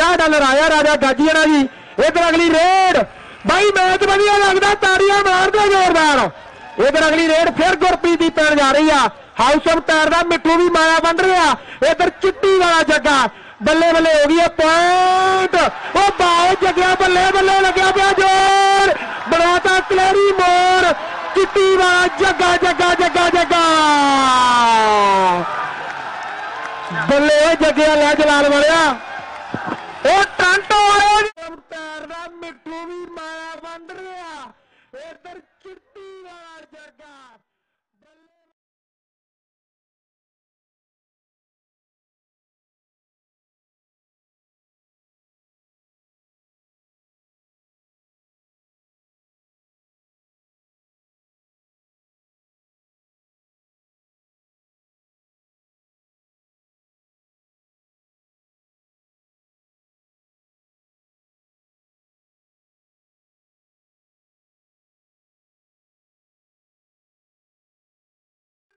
ਰਾਜਾ ਡਾਲਰ ਆਇਆ ਰਾਜਾ ਗਾਜੀਆਣਾ ਜੀ ਇਧਰ ਅਗਲੀ ਰੇਡ। ਬਾਈ ਮੈਚ ਵਧੀਆ ਲੱਗਦਾ, ਤਾੜੀਆਂ ਮਾਰਦੇ ਜ਼ੋਰਦਾਰ। ਇਧਰ ਅਗਲੀ ਰੇਡ ਫਿਰ ਗੁਰਪ੍ਰੀਤ ਦੀ ਪੈਣ ਜਾ ਰਹੀ ਆ। ਹਾਊਸ ਆਫ ਟਾਇਰ ਦਾ ਮਿੱਠੂ ਵੀ ਮਾਇਆ ਬਣ ਰਿਹਾ। ਇਧਰ ਚਿੱਟੀ ਵਾਲਾ ਜੱਗਾ, ਬੱਲੇ ਬੱਲੇ ਹੋ ਗਈ ਹੈ ਪੁਆਇੰਟ। ਉਹ ਬਾਏ ਜੱਗਿਆ, ਬੱਲੇ ਬੱਲੇ ਲੱਗਿਆ ਪਿਆ ਜੋਰ। ਬਣਾਤਾ ਕਲੇਰੀ ਮੋਰ। ਚਿੱਟੀ ਵਾਲਾ ਜੱਗਾ ਜੱਗਾ ਜੱਗਾ ਜੱਗਾ। ਬੱਲੇ ਜੱਗਿਆ ਲੈ ਜਲਾਲ ਵਾਲਿਆ। ਮਿੱਠੂ ਵੀ ਮਾਇਆ ਵੰਡ ਰਿਹਾ। ਇਧਰ ਚਿੱਟੀ